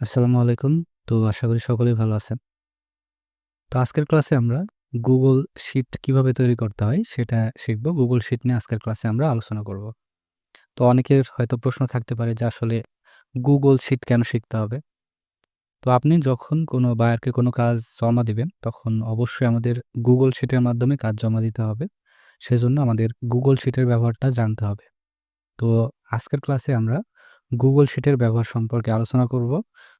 আসসালামু আলাইকুম। তো আশা করি সকলেই ভালো আছেন। তো আজকের ক্লাসে আমরা গুগল শিট কীভাবে তৈরি করতে হয় সেটা শিখব। গুগল শিট নিয়ে আজকের ক্লাসে আমরা আলোচনা করব। তো অনেকের হয়তো প্রশ্ন থাকতে পারে যে আসলে গুগল শিট কেন শিখতে হবে? তো আপনি যখন কোনো বায়ারকে কোনো কাজ জমা দিবেন, তখন অবশ্যই আমাদের গুগল শিটের মাধ্যমে কাজ জমা দিতে হবে। সেজন্য আমাদের গুগল শিটের ব্যবহারটা জানতে হবে। তো আজকের ক্লাসে আমরা Google শিটের ব্যবহার সম্পর্কে আলোচনা করব।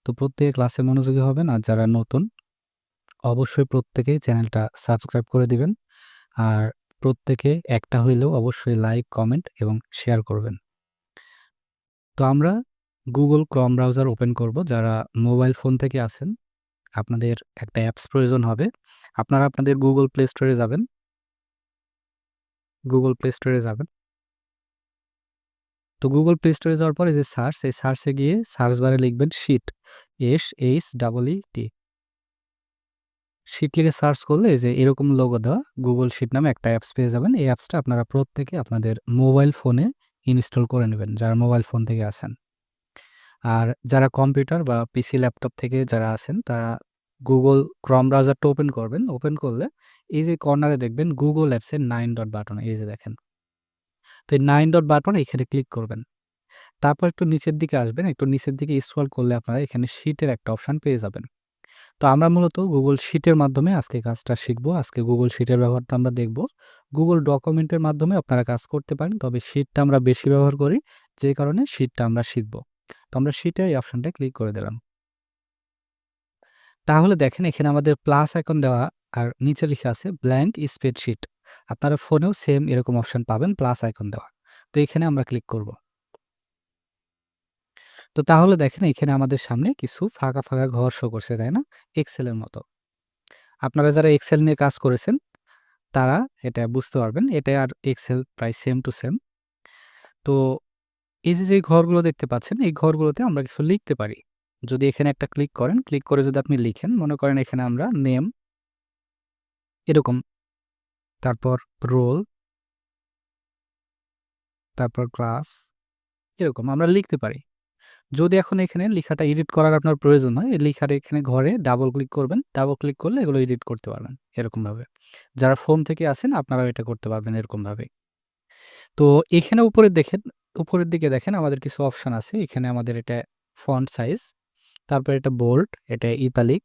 তো প্রত্যেকে ক্লাসে মনোযোগী হবেন আর যারা নতুন অবশ্যই প্রত্যেকেই চ্যানেলটা সাবস্ক্রাইব করে দিবেন। আর প্রত্যেকে একটা হইলেও অবশ্যই লাইক, কমেন্ট এবং শেয়ার করবেন। তো আমরা গুগল Chrome ব্রাউজার ওপেন করব। যারা মোবাইল ফোন থেকে আছেন, আপনাদের একটা অ্যাপস প্রয়োজন হবে। আপনারা আপনাদের গুগল প্লে স্টোরে যাবেন। গুগল প্লে স্টোরে যাবেন। তো গুগল প্লে এ যাওয়ার পর এই যে সার্চ, এই সার্চে গিয়ে সার্চ বারে লিখবেন শীট। S-H-E-E-T শীট লিখে সার্চ করলে যে এরকম লোগো দেওয়া গুগল শিট নামে একটা অ্যাপস পেয়ে যাবেন। এই অ্যাপসটা আপনারা প্রত্যেকে আপনাদের মোবাইল ফোনে ইনস্টল করে নেবেন, যারা মোবাইল ফোন থেকে আছেন। আর যারা কম্পিউটার বা পিসি, ল্যাপটপ থেকে যারা আছেন তারা গুগল ক্রম ব্রাউজারটা ওপেন করবেন। ওপেন করলে এই যে কর্নারে দেখবেন গুগল অ্যাপসের নাইন ডট বাটন এই যে দেখেন। তো এই 9 ডট বাটন এখানে ক্লিক করবেন। তারপর একটু নিচের দিকে আসবেন। একটু নিচের দিকে স্ক্রল করলে আপনারা এখানে শীটের একটা অপশান পেয়ে যাবেন। তো আমরা মূলত গুগল এর মাধ্যমে আজকে কাজটা শিখব। আজকে গুগল এর ব্যবহারটা আমরা দেখব। গুগল ডকুমেন্টের মাধ্যমে আপনারা কাজ করতে পারেন। তবে শীটটা আমরা বেশি ব্যবহার করি, যে কারণে শীটটা আমরা শিখব। তো আমরা শীটে এই অপশানটা ক্লিক করে দিলাম। তাহলে দেখেন এখানে আমাদের প্লাস এখন দেওয়া আর নিচে লিখে আছে ব্ল্যাঙ্ক স্প্রেডশিট। আপনারা ফোনেও সেম এরকম অপশন পাবেন প্লাস আইকন দেওয়া। তো এখানে আমরা ক্লিক করব। তো তাহলে দেখেন এখানে আমাদের সামনে কিছু ফাঁকা, ফাঁকা ঘর শো করছে, তাই না? এক্সেল এর মতো। আপনারা যারা এক্সেল নিয়ে কাজ করেছেন, তারা এটা বুঝতে পারবেন। এটা আর এক্সেল প্রায় সেম টু সেম। তো এই যে, যে ঘরগুলো দেখতে পাচ্ছেন, এই ঘরগুলোতে আমরা কিছু লিখতে পারি। যদি এখানে একটা ক্লিক করেন, ক্লিক করে যদি আপনি লিখেন, মনে করেন এখানে আমরা নেম এরকম, তারপর রোল তারপর ক্লাস এরকম আমরা লিখতে পারি। যদি এখন এখানে লেখাটা এডিট করার আপনার প্রয়োজন হয়, এই লেখার এখানে ঘরে ডাবল ক্লিক করবেন। ডাবল ক্লিক করলে এগুলো এডিট করতে পারবেন এরকমভাবে। যারা ফোন থেকে আছেন আপনারাও এটা করতে পারবেন এরকমভাবে। তো এখানে উপরে দেখেন উপরের দিকে দেখেন আমাদের কিছু অপশন আছে। এখানে আমাদের এটা ফন্ট সাইজ, তারপর এটা বোল্ড, এটা ইতালিক,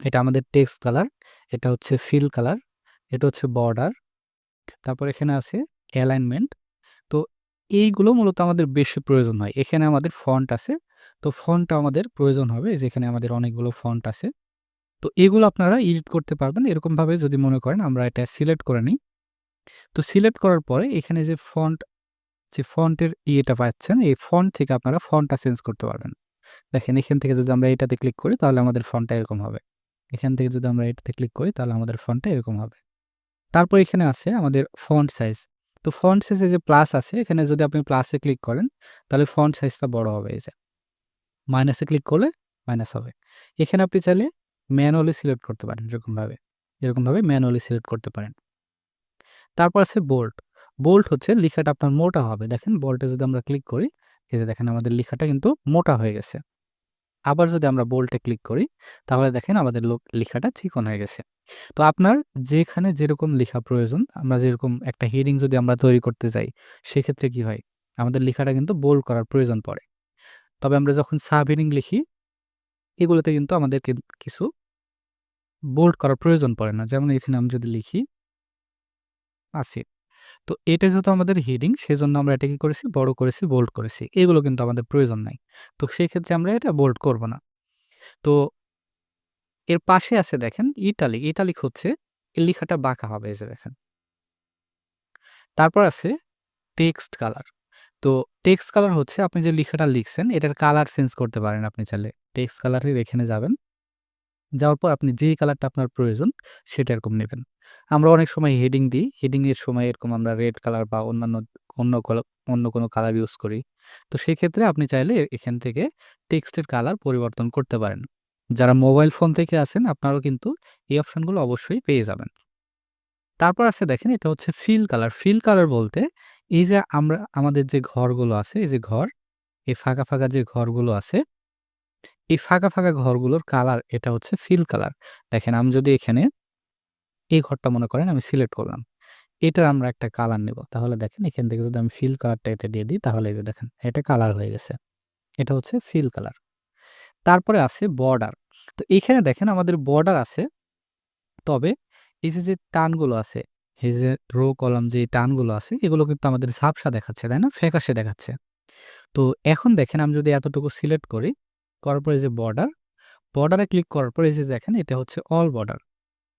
এটা আমাদের টেক্সট কালার, এটা হচ্ছে ফিল কালার, এটা হচ্ছে বর্ডার, তারপর এখানে আছে অ্যালাইনমেন্ট। তো এইগুলো মূলত আমাদের বেশি প্রয়োজন হয়। এখানে আমাদের ফন্ট আছে। তো ফন্টটা আমাদের প্রয়োজন হবে। এই যে এখানে আমাদের অনেকগুলো ফন্ট আছে। তো এগুলো আপনারা এডিট করতে পারবেন এরকমভাবে যদি মনে করেন আমরা এটা সিলেক্ট করে নিই। তো সিলেক্ট করার পরে এখানে যে ফন্ট যে ফন্টের ইয়েটা পাচ্ছেন, এই ফন্ট থেকে আপনারা ফন্টটা চেঞ্জ করতে পারবেন। দেখেন এখান থেকে যদি আমরা এটাতে ক্লিক করি তাহলে আমাদের ফন্টটা এরকম হবে। এখান থেকে যদি আমরা এটাতে ক্লিক করি তাহলে আমাদের ফন্টটা এরকম হবে। তারপর এখানে আছে আমাদের ফন্ট সাইজ। তো ফন্ট সাইজে যে প্লাস আছে এখানে যদি আপনি প্লাসে ক্লিক করেন তাহলে ফন্ট সাইজটা বড় হবে এই যে। মাইনাসে ক্লিক করলে মাইনাস হবে। এখানে আপনি চাইলে ম্যানুয়ালি সিলেক্ট করতে পারেন এরকমভাবে। এরকমভাবে ম্যানুয়ালি সিলেক্ট করতে পারেন। তারপর আছে বোল্ট বোল্ট হচ্ছে লেখাটা আপনার মোটা হবে। দেখেন বোল্টে যদি আমরা ক্লিক করি, এই যে দেখেন আমাদের লেখাটা কিন্তু মোটা হয়ে গেছে। আবার যদি আমরা বোল্ডে ক্লিক করি তাহলে দেখেন আমাদের লোক লেখাটা চিকন হয়ে গেছে। তো আপনার যেখানে যেরকম লেখা প্রয়োজন, আমরা যেরকম একটা হেডিং যদি আমরা তৈরি করতে যাই, সেক্ষেত্রে কি হয়? আমাদের লেখাটা কিন্তু বোল্ড করার প্রয়োজন পড়ে। তবে আমরা যখন সাব হেডিং লিখি, এগুলোতে কিন্তু আমাদেরকে কিছু বোল্ড করার প্রয়োজন পড়ে না। যেমন এখানে আমি যদি লিখি আসিফ। তো এটা যেহেতু আমাদের হেডিং সেজন্য আমরা এটা কি করেছি বড় করেছি, বোল্ড করেছি। এগুলো কিন্তু আমাদের প্রয়োজন নাই। তো সেক্ষেত্রে আমরা এটা বোল্ড করব না। তো এর পাশে আছে দেখেন ইটালিক। ইটালিক হচ্ছে এই লেখাটা বাঁকা হবে এই যে দেখেন। তারপর আছে টেক্সট কালার। তো টেক্সট কালার হচ্ছে আপনি যে লেখাটা লিখছেন এটার কালার চেঞ্জ করতে পারেন আপনি চাইলে। টেক্সট কালারের এখানে যাবেন। যাওয়ার পর আপনি যেই কালারটা আপনার প্রয়োজন সেটা এরকম নেবেন। আমরা অনেক সময় হেডিং দিই। হেডিংয়ের সময় এরকম আমরা রেড কালার বা অন্যান্য অন্য অন্য কোনো কালার ইউজ করি। তো সেক্ষেত্রে আপনি চাইলে এখান থেকে টেক্সটের কালার পরিবর্তন করতে পারেন। যারা মোবাইল ফোন থেকে আছেন আপনারাও কিন্তু এই অপশনগুলো অবশ্যই পেয়ে যাবেন। তারপর আছে দেখেন এটা হচ্ছে ফিল কালার। ফিল কালার বলতে এই যে আমরা আমাদের যে ঘরগুলো আছে, এই যে ঘর, এই ফাঁকা, ফাঁকা যে ঘরগুলো আছে, এই ফাঁকা, ফাঁকা ঘরগুলোর কালার এটা হচ্ছে ফিল কালার। দেখেন আমি যদি এখানে এই ঘরটা মনে করেন আমি সিলেক্ট করলাম। এটার আমরা একটা কালার নেব। তাহলে দেখেন এখান থেকে যদি আমি ফিল কালারটা এটা দিয়ে দিই তাহলে এই যে দেখেন এটা কালার হয়ে গেছে। এটা হচ্ছে ফিল কালার। তারপরে আছে বর্ডার। তো এখানে দেখেন আমাদের বর্ডার আছে। তবে এই যে, যে টানগুলো আছে, এই যে রো কলাম যে টানগুলো আছে এগুলো কিন্তু আমাদের ঝাপসা দেখাচ্ছে, তাই না? ফ্যাকাশে দেখাচ্ছে। তো এখন দেখেন আমি যদি এতটুকু সিলেক্ট করি, করার পরে যে বর্ডার, বর্ডারে ক্লিক করার পরে যে দেখেন এটা হচ্ছে অল বর্ডার।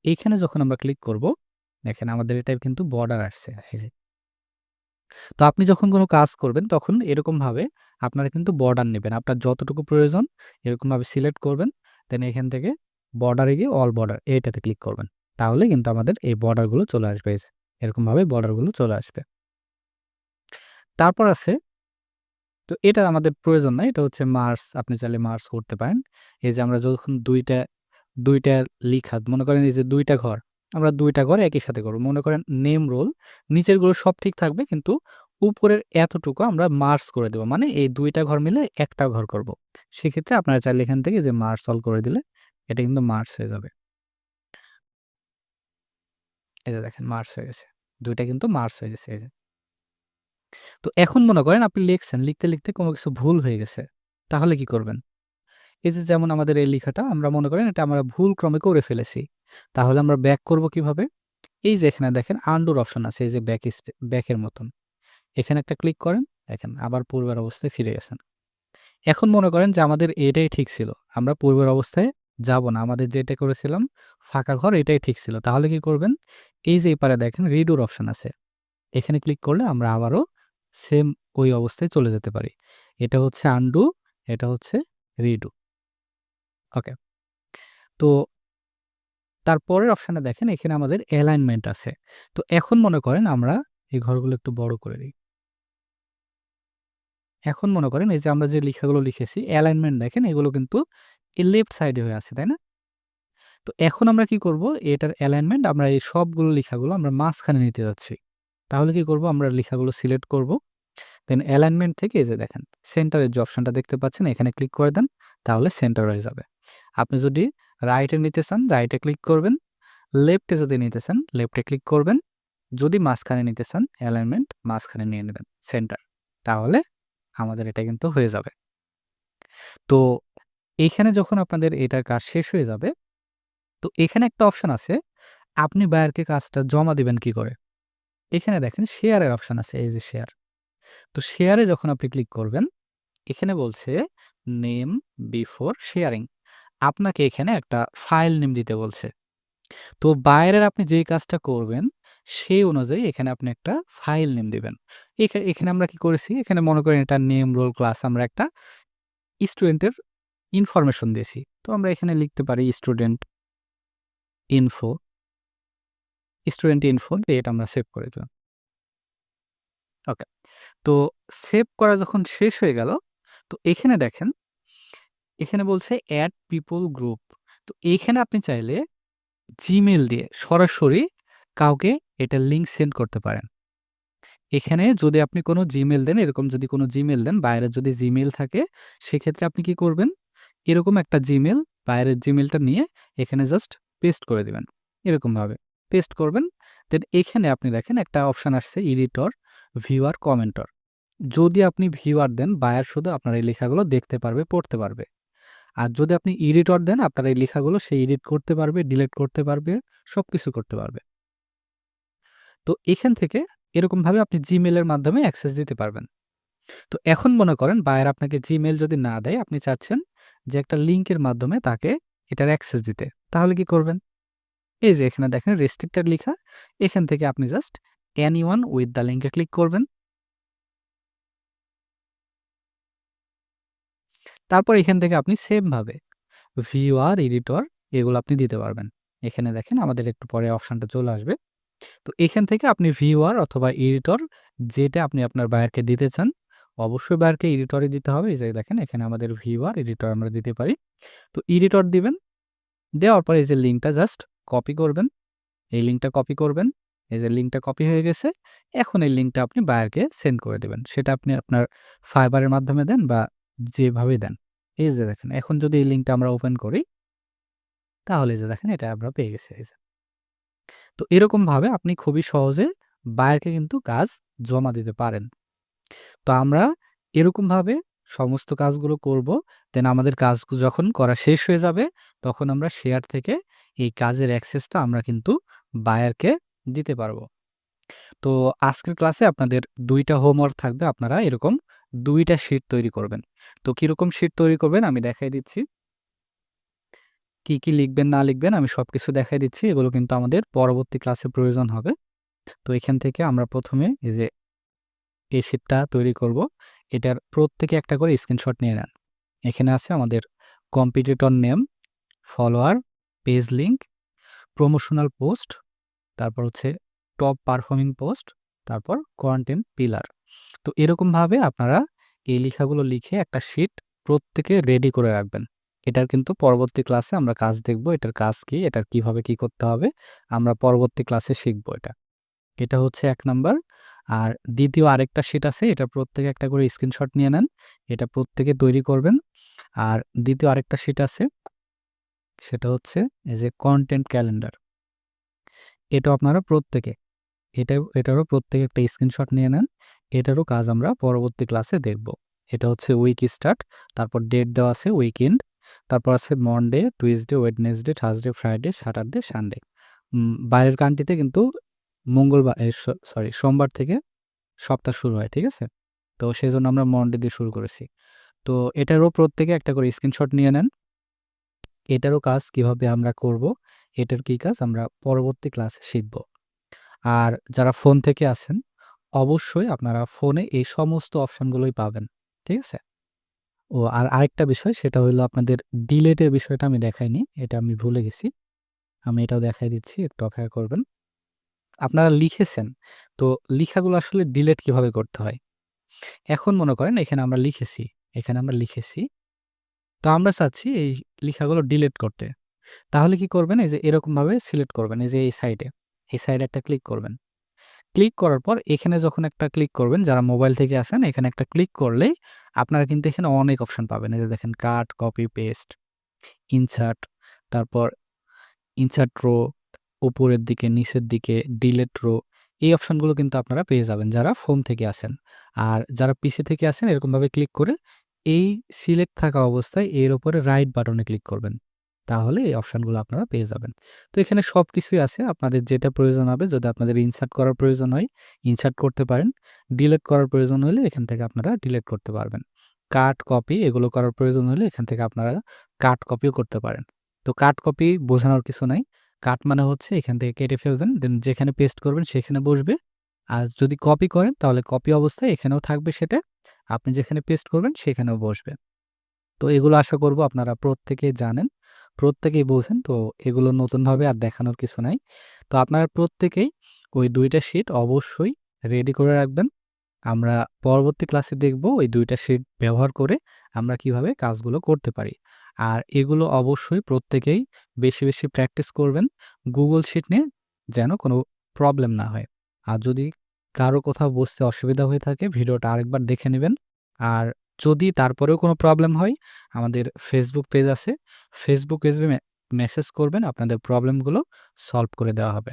এইখানে যখন আমরা ক্লিক করব, দেখেন আমাদের এটা কিন্তু বর্ডার আসছে। এই যে। তো আপনি যখন কোনো কাজ করবেন তখন এরকমভাবে আপনারা কিন্তু বর্ডার নেবেন। আপনার যতটুকু প্রয়োজন এরকমভাবে সিলেক্ট করবেন। দেন এখান থেকে বর্ডারে গিয়ে অল বর্ডার এইটাতে ক্লিক করবেন। তাহলে কিন্তু আমাদের এই বর্ডারগুলো চলে আসবে। এরকমভাবে বর্ডারগুলো চলে আসবে। তারপর আছে তো এটা আমাদের প্রয়োজন নাই। এটা হচ্ছে মার্জ আপনি চাইলে মার্জ করতে পারেন। এই যে আমরা যখন ২ টা ২ লিখা, মনে করেন এই যে দুইটা ঘর। আমরা দুইটা ঘর একই সাথে করব। মনে করেন নেম রোল নিচের নিচেরগুলো সব ঠিক থাকবে কিন্তু উপরের এতটুকু আমরা মার্জ করে দেব। মানে এই দুইটা ঘর মিলে একটা ঘর করব। সেক্ষেত্রে আপনারা চাইলে এখান থেকে যে মার্স অল করে দিলে, এটা কিন্তু মার্জ হয়ে যাবে। এই যে দেখেন মার্জ হয়ে গেছে। দুইটা কিন্তু মার্স হয়ে গেছে, এই যে। তো এখন মনে করেন আপনি লিখছেন, লিখতে, লিখতে কোনো কিছু ভুল হয়ে গেছে। তাহলে কি করবেন? এই যে যেমন আমাদের এই লেখাটা আমরা মনে করেন এটা আমরা ভুল ক্রমে করে ফেলেছি। তাহলে আমরা ব্যাক করব কীভাবে? এই যে এখানে দেখেন আন্ডুর অপশন আছে এই যে ব্যাক ব্যাকের মতন। এখানে একটা ক্লিক করেন, দেখেন আবার পূর্বের অবস্থায় ফিরে গেছেন। এখন মনে করেন যে আমাদের এটাই ঠিক ছিল। আমরা পূর্বের অবস্থায় যাব না। আমাদের যেটা করেছিলাম ফাঁকা ঘর এটাই ঠিক ছিল। তাহলে কি করবেন? এই যে এপারে দেখেন রিডুর অপশন আছে। এখানে ক্লিক করলে আমরা আবারও সেম ওই অবস্থায় চলে যেতে পারি। এটা হচ্ছে আনডু, এটা হচ্ছে রিডু। ওকে। তো তারপরের অপশানে দেখেন এখানে আমাদের অ্যালাইনমেন্ট আছে। তো এখন মনে করেন আমরা এই ঘরগুলো একটু বড় করে দিই। এখন মনে করেন এই যে আমরা যে লেখাগুলো লিখেছি অ্যালাইনমেন্ট দেখেন এগুলো কিন্তু এই লেফট সাইডে হয়ে আছে, তাই না? তো এখন আমরা কি করব? এটার অ্যালাইনমেন্ট আমরা এই সবগুলো লেখাগুলো আমরা মাঝখানে নিতে যাচ্ছি। তাহলে কি করব? আমরা লেখাগুলো সিলেক্ট করব। দেন অ্যালাইনমেন্ট থেকে এই যে দেখেন সেন্টারের যে অপশনটা দেখতে পাচ্ছেন এখানে ক্লিক করে দেন। তাহলে সেন্টার হয়ে যাবে। আপনি যদি রাইটে নিতে চান রাইটে ক্লিক করবেন। লেফটে যদি নিতে চান লেফটে ক্লিক করবেন। যদি মাঝখানে নিতে চান অ্যালাইনমেন্ট মাঝখানে নিয়ে নেবেন সেন্টার। তাহলে আমাদের এটা কিন্তু হয়ে যাবে। তো এইখানে যখন আপনাদের এটার কাজ শেষ হয়ে যাবে, তো এখানে একটা অপশন আছে আপনি বায়ারকে কাজটা জমা দিবেন কি করে? এখানে দেখেন শেয়ারের অপশন আছে এই যে শেয়ার। তো শেয়ারে যখন আপনি ক্লিক করবেন, এখানে বলছে নেম বিফোর শেয়ারিং। আপনাকে এখানে একটা ফাইল নেম দিতে বলছে। তো বাইরের আপনি যেই কাজটা করবেন, সেই অনুযায়ী এখানে আপনি একটা ফাইল নেম দিবেন। এখা এখানে আমরা কি করেছি? এখানে মনে করেন এটা নেম, রোল, ক্লাস আমরা একটা স্টুডেন্টের ইনফরমেশন দিয়েছি। তো আমরা এখানে লিখতে পারি স্টুডেন্ট ইনফো স্টুডেন্ট ইনফো দিয়ে এটা আমরা সেভ করে দিলাম। ওকে। তো সেভ করা যখন শেষ হয়ে গেল, তো এখানে দেখেন, এখানে বলছে অ্যাড পিপল গ্রুপ। তো এইখানে আপনি চাইলে জিমেইল দিয়ে সরাসরি কাউকে এটা লিঙ্ক সেন্ড করতে পারেন। এখানে যদি আপনি কোনো জিমেল দেন, এরকম যদি কোনো জিমেল দেন, বাইরের যদি জিমেল থাকে, সেক্ষেত্রে আপনি কি করবেন? এরকম একটা জিমেল বাইরের জিমেলটা নিয়ে এখানে জাস্ট পেস্ট করে দিবেন। এরকমভাবে পেস্ট করবেন। দেন এখানে আপনি দেখেন একটা অপশন আসছে এডিটর, ভিউয়ার, কমেন্টর। যদি আপনি ভিউয়ার দেন, বায়ার শুধু আপনার এই লেখাগুলো দেখতে পারবে, পড়তে পারবে। আর যদি আপনি এডিটর দেন, আপনার এই লেখাগুলো সে এডিট করতে পারবে, ডিলিট করতে পারবে, সব কিছু করতে পারবে। তো এখান থেকে এরকমভাবে আপনি জিমেলের মাধ্যমে অ্যাক্সেস দিতে পারবেন। তো এখন মনে করেন বায়ার আপনাকে জিমেল যদি না দেয়, আপনি চাচ্ছেন যে একটা লিঙ্কের মাধ্যমে তাকে এটার অ্যাক্সেস দিতে। তাহলে কি করবেন? এই যে এখানে দেখেন রেস্ট্রিক্টেড লেখা এখান থেকে আপনি just any one with the লিঙ্কে ক্লিক করবেন। তারপর এখান থেকে আপনি সেম ভাবে ভিউয়ার, এডিটর এগুলো আপনি দিতে পারবেন। এখানে দেখেন আমাদের একটু পরে অপশনটা চলে আসবে। তো এখান থেকে আপনি ভিউয়ার অথবা এডিটর যেটা আপনি আপনার বায়ারকে দিতে চান, অবশ্যই বায়ারকে এডিটরই দিতে হবে। এই যে দেখেন এখানে আমাদের ভিউয়ার, এডিটর আমরা দিতে পারি। তো এডিটর দিবেন। দেওয়ার পরে এই যে লিঙ্কটা জাস্ট কপি করবেন। এই লিঙ্কটা কপি করবেন। এই যে লিঙ্কটা কপি হয়ে গেছে। এখন এই লিঙ্কটা আপনি বায়ারকে সেন্ড করে দেবেন সেটা আপনি আপনার ফাইবারের মাধ্যমে দেন বা যেভাবে দেন। এই যে দেখেন, এখন যদি এই লিঙ্কটা আমরা ওপেন করি, তাহলে যে দেখেন, এটা আমরা পেয়ে গেছি, এই যে। তো এরকমভাবে আপনি খুবই সহজে বায়ারকে কিন্তু কাজ জমা দিতে পারেন। তো আমরা এরকমভাবে সমস্ত কাজগুলো করব। দেন আমাদের কাজ যখন করা শেষ হয়ে যাবে তখন আমরা শেয়ার থেকে এই কাজের অ্যাক্সেসটা আমরা কিন্তু বায়ারকে দিতে পারব। তো আজকের ক্লাসে আপনাদের দুইটা হোমওয়ার্ক থাকবে। আপনারা এরকম ২ টা শিট তৈরি করবেন। তো কীরকম শিট তৈরি করবেন আমি দেখাই দিচ্ছি। কি, কি লিখবেন না লিখবেন আমি সব কিছু দেখাই দিচ্ছি। এগুলো কিন্তু আমাদের পরবর্তী ক্লাসে প্রয়োজন হবে। তো এখান থেকে আমরা প্রথমে এই যে এই শিটটা তৈরি করব। এটার প্রত্যেকে একটা করে স্ক্রিনশট নিয়ে নেন। এখানে আছে আমাদের competitor name, follower, page link, promotional post, তারপর হচ্ছে টপ পারফর্মিং পোস্ট, তারপর কন্টেন্ট পিলার। তো এরকমভাবে আপনারা এই লেখাগুলো লিখে একটা শিট প্রত্যেকে রেডি করে রাখবেন। এটার কিন্তু পরবর্তী ক্লাসে আমরা কাজ দেখব। এটার কাজ কি? এটা কীভাবে কি করতে হবে? আমরা পরবর্তী ক্লাসে শিখব এটা। এটা হচ্ছে এক নাম্বার। আর দ্বিতীয় আরেকটা শিট আছে। এটা প্রত্যেকে একটা করে স্ক্রিনশট নিয়ে নেন। এটা প্রত্যেকে তৈরি করবেন। আর দ্বিতীয় আরেকটা শিট আছে। সেটা হচ্ছে এই যে কন্টেন্ট ক্যালেন্ডার। এটা আপনারা প্রত্যেকে এটাও এটারও প্রত্যেকে একটা স্ক্রিনশট নিয়ে নেন। এটারও কাজ আমরা পরবর্তী ক্লাসে দেখব। এটা হচ্ছে উইক স্টার্ট, তারপর ডেট দেওয়া আছে উইকেন্ড, তারপর আছে Monday, Tuesday, Wednesday, Thursday, Friday, Saturday, Sunday. বাইরের কান্ট্রিতে কিন্তু মঙ্গলবার সরি সোমবার থেকে সপ্তাহ শুরু হয়। ঠিক আছে? তো সেই জন্য আমরা মনডে দিয়ে শুরু করেছি। তো এটারও প্রত্যেকে একটা করে স্ক্রিনশট নিয়ে নেন। এটারও কাজ কীভাবে আমরা করব, এটার কি কাজ আমরা পরবর্তী ক্লাসে শিখব। আর যারা ফোন থেকে আছেন, অবশ্যই আপনারা ফোনে এই সমস্ত অপশনগুলোই পাবেন। ঠিক আছে? ও আর আরেকটা বিষয় সেটা হইল আপনাদের ডিলেটের বিষয়টা আমি দেখাইনি। এটা আমি ভুলে গেছি। আমি এটাও দেখাই দিচ্ছি। একটু অপেক্ষা করবেন। আপনারা লিখেছেন। তো লিখাগুলো আসলে ডিলেট কীভাবে করতে হয়? এখন মনে করেন এখানে আমরা লিখেছি। এখানে আমরা লিখেছি। তো আমরা চাচ্ছি এই লিখাগুলো ডিলেট করতে। তাহলে কি করবেন? এই যে এরকমভাবে সিলেক্ট করবেন। এই যে এই সাইডে। এই সাইডে একটা ক্লিক করবেন। ক্লিক করার পর এখানে যখন একটা ক্লিক করবেন, যারা মোবাইল থেকে আছেন এখানে একটা ক্লিক করলেই আপনারা কিন্তু এখানে অনেক অপশন পাবেন। এই যে দেখেন কাট, কপি, পেস্ট, ইনসার্ট, তারপর ইনসার্ট রো, উপরের দিকে, নিচের দিকে, ডিলিট রো এই অপশনগুলো কিন্তু আপনারা পেয়ে যাবেন যারা ফোন থেকে আছেন। আর যারা পিসি থেকে আছেন এরকমভাবে ক্লিক করে এই সিলেক্ট থাকা অবস্থায় এর উপরে রাইট বাটনে ক্লিক করবেন। তাহলে এই অপশানগুলো আপনারা পেয়ে যাবেন। তো এখানে সব কিছুই আছে। আপনাদের যেটা প্রয়োজন হবে যদি আপনাদের ইনসার্ট করার প্রয়োজন হয়, ইনসার্ট করতে পারেন। ডিলেট করার প্রয়োজন হলে এখান থেকে আপনারা ডিলেট করতে পারবেন। কাট, কপি এগুলো করার প্রয়োজন হলে এখান থেকে আপনারা কাট, কপিও করতে পারেন। তো কাট, কপি বোঝানোর কিছু নাই। কাট মানে হচ্ছে এখান থেকে কেটে ফেলবেন। দেন যেখানে পেস্ট করবেন সেখানে বসবে। আর যদি কপি করেন তাহলে কপি অবস্থায় এখানেও থাকবে সেটা। আপনি যেখানে পেস্ট করবেন সেখানেও বসবে। তো এগুলো আশা করব আপনারা প্রত্যেকেই জানেন, প্রত্যেকেই বোঝেন। তো এগুলো নতুনভাবে আর দেখানোর কিছু নাই। তো আপনারা প্রত্যেকেই ওই দুইটা শিট অবশ্যই রেডি করে রাখবেন। আমরা পরবর্তী ক্লাসে দেখব ওই দুইটা শিট ব্যবহার করে আমরা কীভাবে কাজগুলো করতে পারি। আর এগুলো অবশ্যই প্রত্যেকেই বেশি, বেশি প্র্যাকটিস করবেন। গুগল শিট নিয়ে যেন কোনো প্রবলেম না হয়। আর যদি কারও কোথাও বসতে অসুবিধা হয়ে থাকে ভিডিওটা আরেকবার দেখে নেবেন। আর যদি তারপরেও কোনো প্রবলেম হয় আমাদের ফেসবুক পেজ আছে। ফেসবুক পেজে মেসেজ করবেন আপনাদের প্রবলেমগুলো সলভ করে দেওয়া হবে।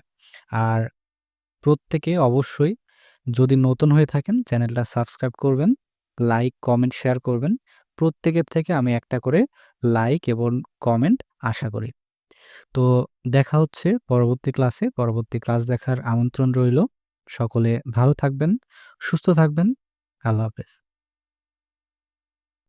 আর প্রত্যেকে অবশ্যই যদি নতুন হয়ে থাকেন চ্যানেলটা সাবস্ক্রাইব করবেন, লাইক, কমেন্ট, শেয়ার করবেন। প্রত্যেকের থেকে আমি একটা করে লাইক এবং কমেন্ট আশা করি। তো দেখা হচ্ছে পরবর্তী ক্লাসে। পরবর্তী ক্লাস দেখার আমন্ত্রণ রইল। সকলে ভালো থাকবেন, সুস্থ থাকবেন। আল্লাহ হাফেজ।